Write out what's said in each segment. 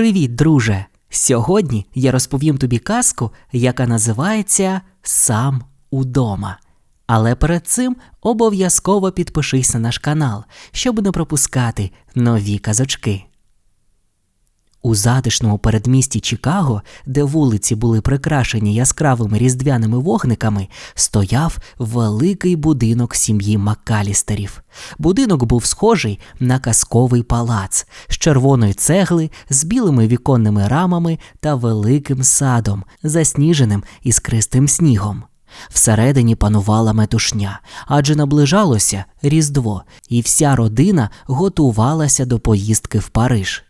Привіт, друже! Сьогодні я розповім тобі казку, яка називається Сам удома. Але перед цим обов'язково підпишись на наш канал, щоб не пропускати нові казочки. У затишному передмісті Чикаго, де вулиці були прикрашені яскравими різдвяними вогниками, стояв великий будинок сім'ї Маккалістерів. Будинок був схожий на казковий палац з червоної цегли, з білими віконними рамами та великим садом, засніженим іскристим снігом. Всередині панувала метушня, адже наближалося Різдво, і вся родина готувалася до поїздки в Париж.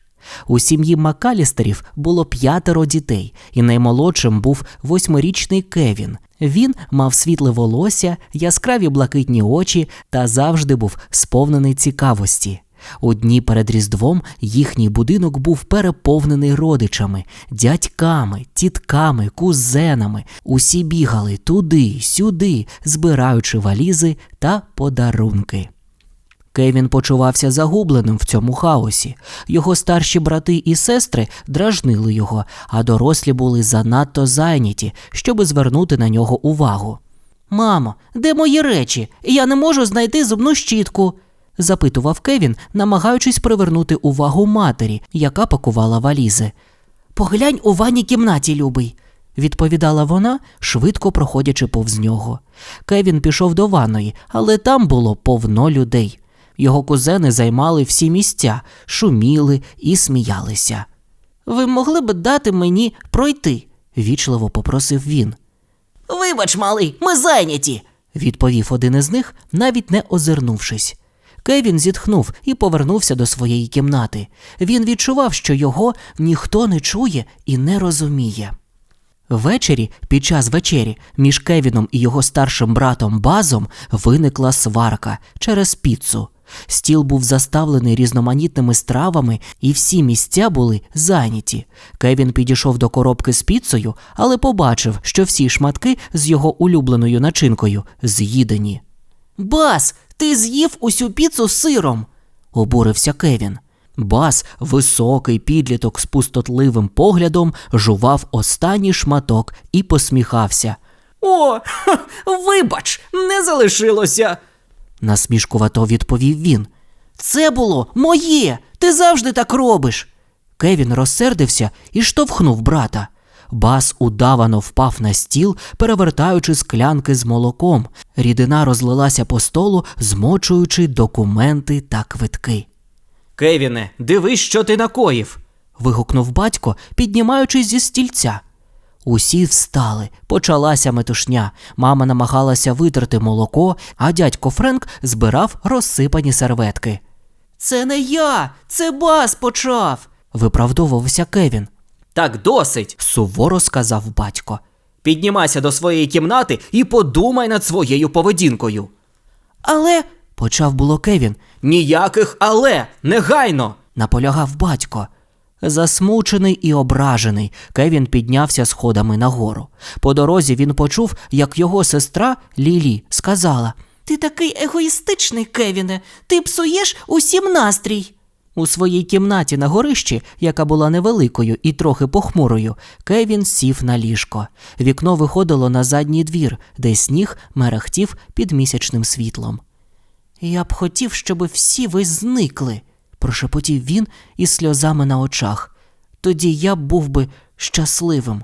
У сім'ї Макалістерів було п'ятеро дітей, і наймолодшим був восьмирічний Кевін. Він мав світле волосся, яскраві блакитні очі та завжди був сповнений цікавості. У дні перед Різдвом їхній будинок був переповнений родичами, дядьками, тітками, кузенами. Усі бігали туди, сюди, збираючи валізи та подарунки. Кевін почувався загубленим в цьому хаосі. Його старші брати і сестри дражнили його, а дорослі були занадто зайняті, щоби звернути на нього увагу. Мамо, де мої речі? Я не можу знайти зубну щітку. запитував Кевін, намагаючись привернути увагу матері, яка пакувала валізи. Поглянь у ванній кімнаті, любий, відповідала вона, швидко проходячи повз нього. Кевін пішов до ванної, але там було повно людей. Його кузени займали всі місця, шуміли і сміялися. Ви могли б дати мені пройти? вічливо попросив він. Вибач, малий, ми зайняті, відповів один із них, навіть не озирнувшись. Кевін зітхнув і повернувся до своєї кімнати. Він відчував, що його ніхто не чує і не розуміє. Ввечері, під час вечері, між Кевіном і його старшим братом Базом виникла сварка через піцу. Стіл був заставлений різноманітними стравами, і всі місця були зайняті. Кевін підійшов до коробки з піцею, але побачив, що всі шматки з його улюбленою начинкою з'їдені. Бас, ти з'їв усю піцу з сиром, обурився Кевін. Бас, високий підліток з пустотливим поглядом, жував останній шматок і посміхався. О, вибач, не залишилося насмішкувато відповів він. Це було моє. Ти завжди так робиш. Кевін розсердився і штовхнув брата. Бас удавано впав на стіл, перевертаючи склянки з молоком. Рідина розлилася по столу, змочуючи документи та квитки. Кевіне, дивись, що ти накоїв. вигукнув батько, піднімаючись зі стільця. Усі встали, почалася метушня. Мама намагалася витерти молоко, а дядько Френк збирав розсипані серветки. Це не я, це бас почав, виправдовувався Кевін. Так досить, суворо сказав батько. Піднімайся до своєї кімнати і подумай над своєю поведінкою. Але, почав було Кевін. Ніяких але, негайно, наполягав батько. Засмучений і ображений, Кевін піднявся сходами нагору. По дорозі він почув, як його сестра Лілі сказала: Ти такий егоїстичний, Кевіне, ти псуєш усім настрій. У своїй кімнаті на горищі, яка була невеликою і трохи похмурою, Кевін сів на ліжко. Вікно виходило на задній двір, де сніг мерехтів під місячним світлом. Я б хотів, щоб всі ви зникли прошепотів він із сльозами на очах. Тоді я був би щасливим.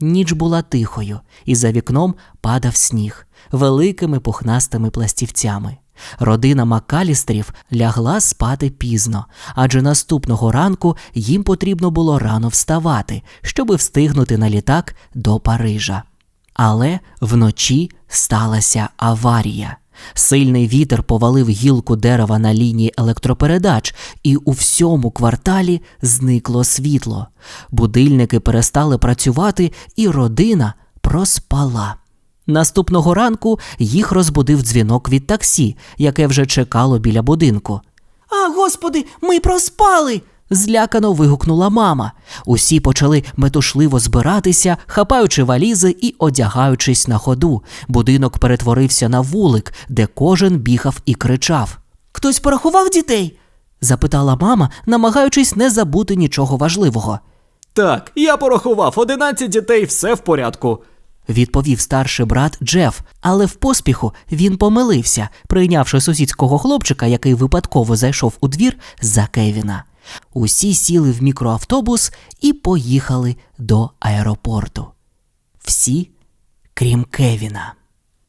Ніч була тихою, і за вікном падав сніг великими пухнастими пластівцями. Родина Макалістерів лягла спати пізно, адже наступного ранку їм потрібно було рано вставати, щоби встигнути на літак до Парижа. Але вночі сталася аварія. Сильний вітер повалив гілку дерева на лінії електропередач, і у всьому кварталі зникло світло. Будильники перестали працювати, і родина проспала. Наступного ранку їх розбудив дзвінок від таксі, яке вже чекало біля будинку. А, господи, ми проспали злякано вигукнула мама. Усі почали метушливо збиратися, хапаючи валізи і одягаючись на ходу. Будинок перетворився на вулик, де кожен бігав і кричав. Хтось порахував дітей? запитала мама, намагаючись не забути нічого важливого. Так, я порахував 11 дітей, все в порядку. Відповів старший брат Джеф, але в поспіху він помилився, прийнявши сусідського хлопчика, який випадково зайшов у двір за Кевіна. Усі сіли в мікроавтобус і поїхали до аеропорту. Всі, крім Кевіна.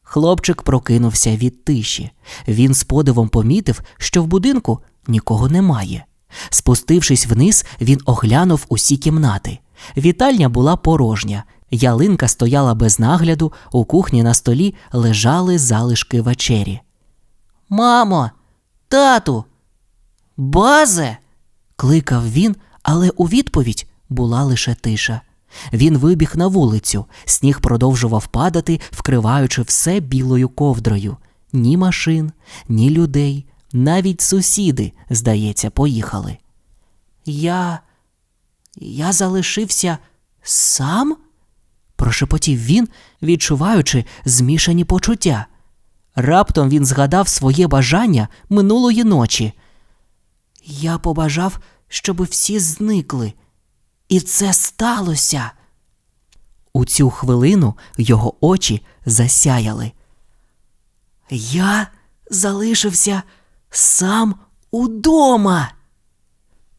Хлопчик прокинувся від тиші. Він з подивом помітив, що в будинку нікого немає. Спустившись вниз, він оглянув усі кімнати. Вітальня була порожня, ялинка стояла без нагляду, у кухні на столі лежали залишки вечері. Мамо, тату, базе. Кликав він, але у відповідь була лише тиша. Він вибіг на вулицю, сніг продовжував падати, вкриваючи все білою ковдрою. Ні машин, ні людей, навіть сусіди, здається, поїхали. Я. Я залишився сам? прошепотів він, відчуваючи змішані почуття. Раптом він згадав своє бажання минулої ночі. Я побажав, щоб всі зникли. І це сталося. У цю хвилину його очі засяяли. Я залишився сам удома.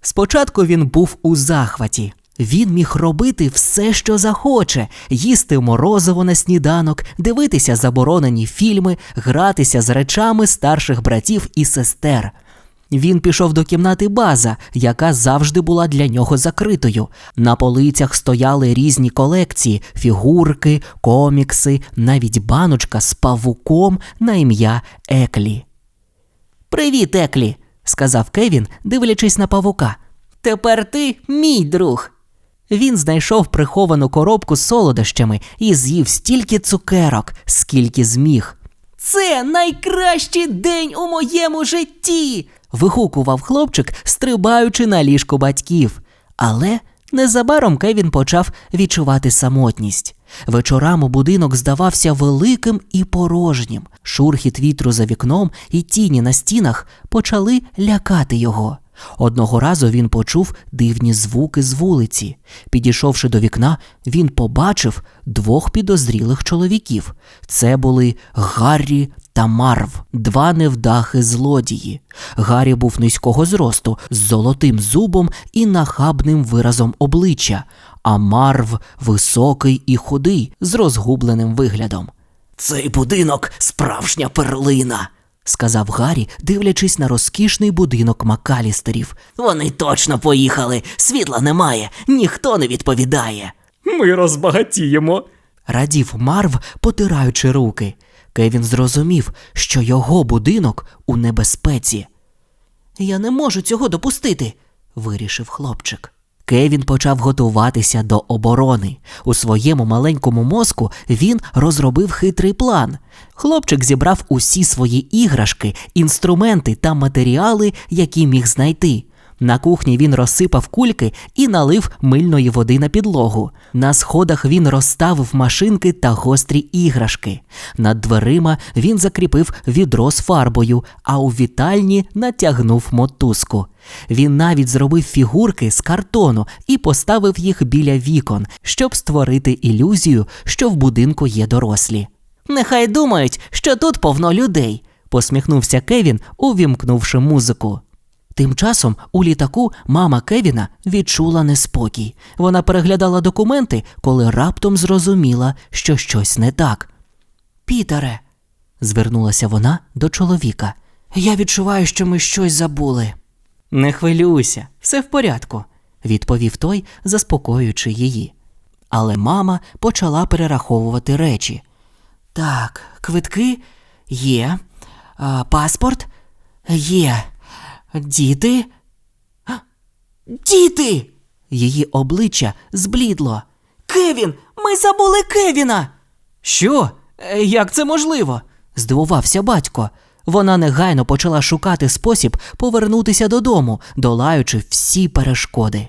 Спочатку він був у захваті. Він міг робити все, що захоче, їсти морозиво на сніданок, дивитися заборонені фільми, гратися з речами старших братів і сестер. Він пішов до кімнати база, яка завжди була для нього закритою. На полицях стояли різні колекції: фігурки, комікси, навіть баночка з павуком на ім'я Еклі. Привіт, Еклі, сказав Кевін, дивлячись на павука. Тепер ти мій друг. Він знайшов приховану коробку з солодощами і з'їв стільки цукерок, скільки зміг. Це найкращий день у моєму житті. Вигукував хлопчик, стрибаючи на ліжко батьків. Але незабаром Кевін почав відчувати самотність. Вечорами будинок здавався великим і порожнім. Шурхіт вітру за вікном і тіні на стінах почали лякати його. Одного разу він почув дивні звуки з вулиці. Підійшовши до вікна, він побачив двох підозрілих чоловіків. Це були Гаррі та Марв, два невдахи злодії. Гаррі був низького зросту, з золотим зубом і нахабним виразом обличчя, а Марв високий і худий, з розгубленим виглядом. Цей будинок справжня перлина, сказав Гаррі, дивлячись на розкішний будинок Макалістерів. Вони точно поїхали, світла немає, ніхто не відповідає. Ми розбагатіємо. Радів Марв, потираючи руки. Кевін зрозумів, що його будинок у небезпеці. Я не можу цього допустити, вирішив хлопчик. Кевін почав готуватися до оборони. У своєму маленькому мозку він розробив хитрий план. Хлопчик зібрав усі свої іграшки, інструменти та матеріали, які міг знайти. На кухні він розсипав кульки і налив мильної води на підлогу. На сходах він розставив машинки та гострі іграшки. Над дверима він закріпив відро з фарбою, а у вітальні натягнув мотузку. Він навіть зробив фігурки з картону і поставив їх біля вікон, щоб створити ілюзію, що в будинку є дорослі. Нехай думають, що тут повно людей, посміхнувся Кевін, увімкнувши музику. Тим часом у літаку мама Кевіна відчула неспокій. Вона переглядала документи, коли раптом зрозуміла, що щось не так. Пітере, звернулася вона до чоловіка. Я відчуваю, що ми щось забули. Не хвилюйся, все в порядку, відповів той, заспокоюючи її. Але мама почала перераховувати речі. Так, квитки є, а, паспорт є. Діти? Діти! Її обличчя зблідло. Кевін! Ми забули Кевіна! Що? Е, Як це можливо? здивувався батько. Вона негайно почала шукати спосіб повернутися додому, долаючи всі перешкоди.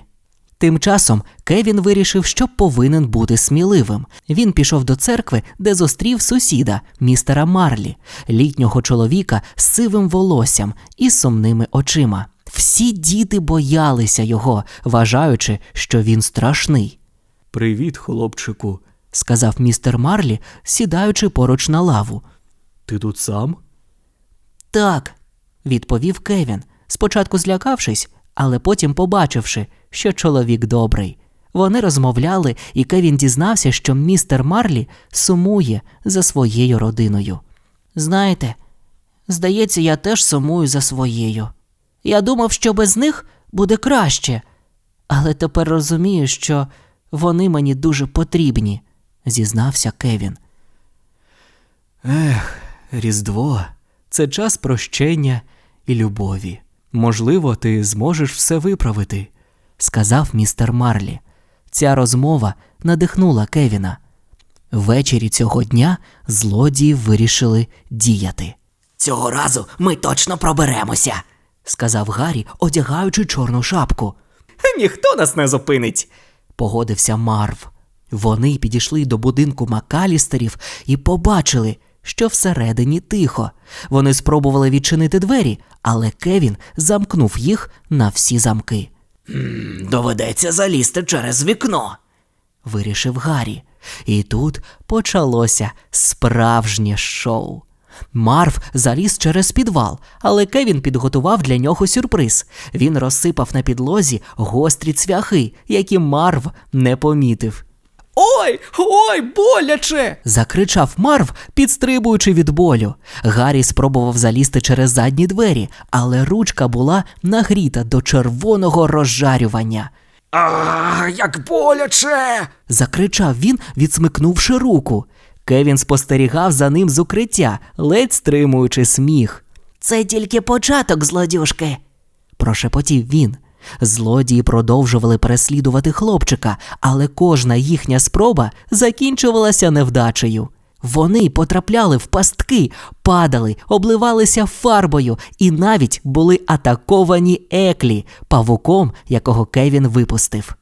Тим часом Кевін вирішив, що повинен бути сміливим. Він пішов до церкви, де зустрів сусіда, містера Марлі, літнього чоловіка з сивим волоссям і сумними очима. Всі діти боялися його, вважаючи, що він страшний, Привіт, хлопчику. сказав містер Марлі, сідаючи поруч на лаву. Ти тут сам? Так, відповів Кевін, спочатку злякавшись, але потім побачивши, що чоловік добрий. Вони розмовляли, і Кевін дізнався, що містер Марлі сумує за своєю родиною. Знаєте, здається, я теж сумую за своєю. Я думав, що без них буде краще, але тепер розумію, що вони мені дуже потрібні, зізнався Кевін. Ех, Різдво це час прощення і любові. Можливо, ти зможеш все виправити. сказав містер Марлі. Ця розмова надихнула Кевіна. Ввечері цього дня злодії вирішили діяти. Цього разу ми точно проберемося, сказав Гаррі, одягаючи чорну шапку. Ніхто нас не зупинить. Погодився Марв. Вони підійшли до будинку Макалістерів і побачили, що всередині тихо. Вони спробували відчинити двері, але Кевін замкнув їх на всі замки. Доведеться залізти через вікно, вирішив Гаррі. І тут почалося справжнє шоу. Марв заліз через підвал, але Кевін підготував для нього сюрприз. Він розсипав на підлозі гострі цвяхи, які Марв не помітив. Ой, ой, боляче! Закричав Марв, підстрибуючи від болю. Гаррі спробував залізти через задні двері, але ручка була нагріта до червоного розжарювання. А, як боляче! Закричав він, відсмикнувши руку. Кевін спостерігав за ним з укриття, ледь стримуючи сміх. Це тільки початок, злодюшки, прошепотів він. Злодії продовжували переслідувати хлопчика, але кожна їхня спроба закінчувалася невдачею. Вони потрапляли в пастки, падали, обливалися фарбою і навіть були атаковані еклі, павуком, якого Кевін випустив.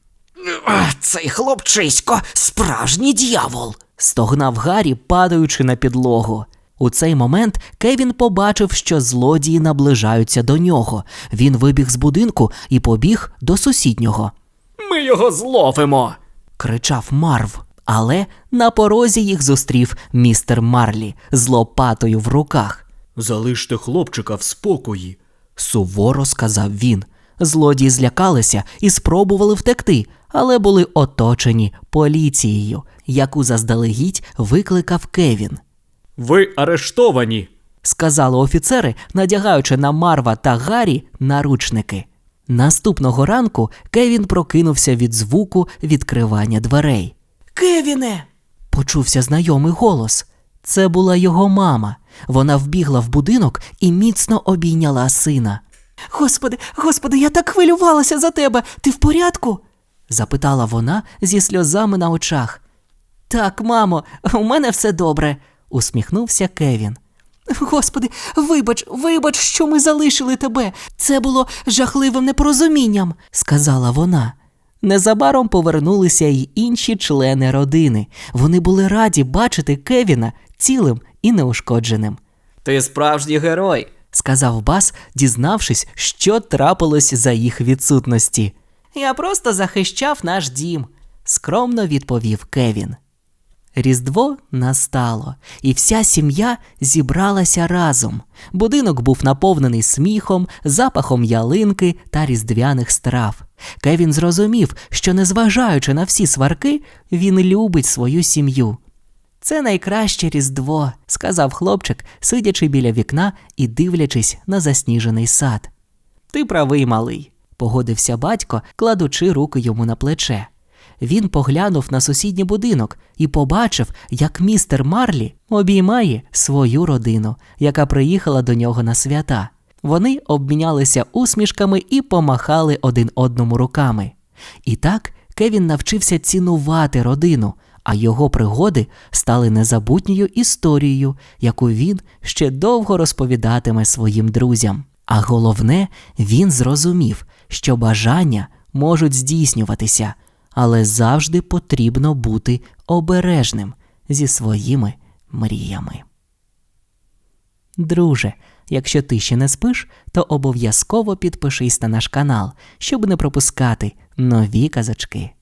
Цей хлопчисько справжній дьявол. стогнав Гаррі, падаючи на підлогу. У цей момент Кевін побачив, що злодії наближаються до нього. Він вибіг з будинку і побіг до сусіднього. Ми його зловимо. кричав Марв. Але на порозі їх зустрів містер Марлі з лопатою в руках. Залиште хлопчика в спокої. Суворо сказав він. Злодії злякалися і спробували втекти, але були оточені поліцією, яку заздалегідь викликав Кевін. Ви арештовані. Сказали офіцери, надягаючи на Марва та Гаррі наручники. Наступного ранку Кевін прокинувся від звуку відкривання дверей. Кевіне. почувся знайомий голос. Це була його мама. Вона вбігла в будинок і міцно обійняла сина. Господи, господи, я так хвилювалася за тебе. Ти в порядку? запитала вона зі сльозами на очах. Так, мамо, у мене все добре, усміхнувся Кевін. Господи, вибач, вибач, що ми залишили тебе. Це було жахливим непорозумінням, сказала вона. Незабаром повернулися й інші члени родини. Вони були раді бачити Кевіна цілим і неушкодженим. Ти справжній герой. сказав Бас, дізнавшись, що трапилось за їх відсутності. Я просто захищав наш дім, скромно відповів Кевін. Різдво настало, і вся сім'я зібралася разом. Будинок був наповнений сміхом, запахом ялинки та різдвяних страв. Кевін зрозумів, що, незважаючи на всі сварки, він любить свою сім'ю. Це найкраще Різдво, сказав хлопчик, сидячи біля вікна і дивлячись на засніжений сад. Ти правий, малий, погодився батько, кладучи руки йому на плече. Він поглянув на сусідній будинок і побачив, як містер Марлі обіймає свою родину, яка приїхала до нього на свята. Вони обмінялися усмішками і помахали один одному руками. І так Кевін навчився цінувати родину, а його пригоди стали незабутньою історією, яку він ще довго розповідатиме своїм друзям. А головне, він зрозумів, що бажання можуть здійснюватися, але завжди потрібно бути обережним зі своїми мріями. Друже, Якщо ти ще не спиш, то обов'язково підпишись на наш канал, щоб не пропускати нові казочки.